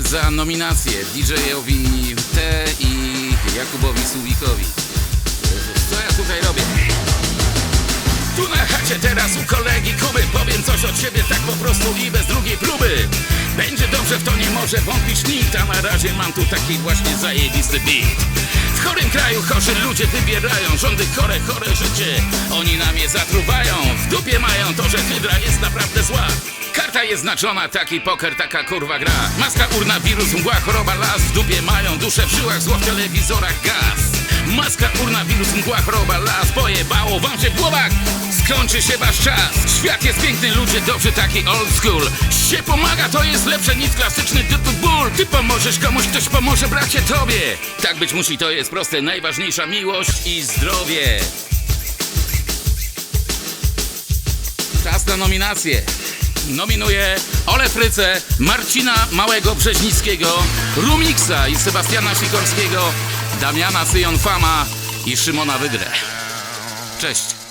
za nominację DJ-owi T i Jakubowi Słowikowi. Co ja tutaj robię? Tu na chacie teraz u kolegi Kuby. Powiem coś od siebie tak po prostu i bez drugiej próby. Będzie dobrze, w to nie może wątpić nikt A na razie mam tu taki właśnie zajebisty beat. W chorym kraju chorzy ludzie wybierają Rządy chore, chore życie. Oni na mnie zatruwają W dupie mają to, że hydra jest naprawdę zła Jest znaczona, taki poker, taka kurwa gra. Maska, urna, wirus, mgła, choroba, las. W dupie mają duszę w żyłach, zło w telewizorach, gaz. Maska, urna, wirus, mgła, choroba, las. Pojebało wam się w głowach. Skończy się wasz czas. Świat jest piękny, ludzie dobrzy, taki old school. Się pomaga, to jest lepsze niż klasyczny typ ból. Ty pomożesz komuś, ktoś pomoże bracie tobie. Tak być musi, to jest proste. Najważniejsza miłość i zdrowie. Czas na nominację Nominuję Ole Frycę, Marcina Małego Brzeźnickiego, Rumiksa i Sebastiana Sikorskiego, Damiana Syjon Fama i Szymona Wydrę. Cześć.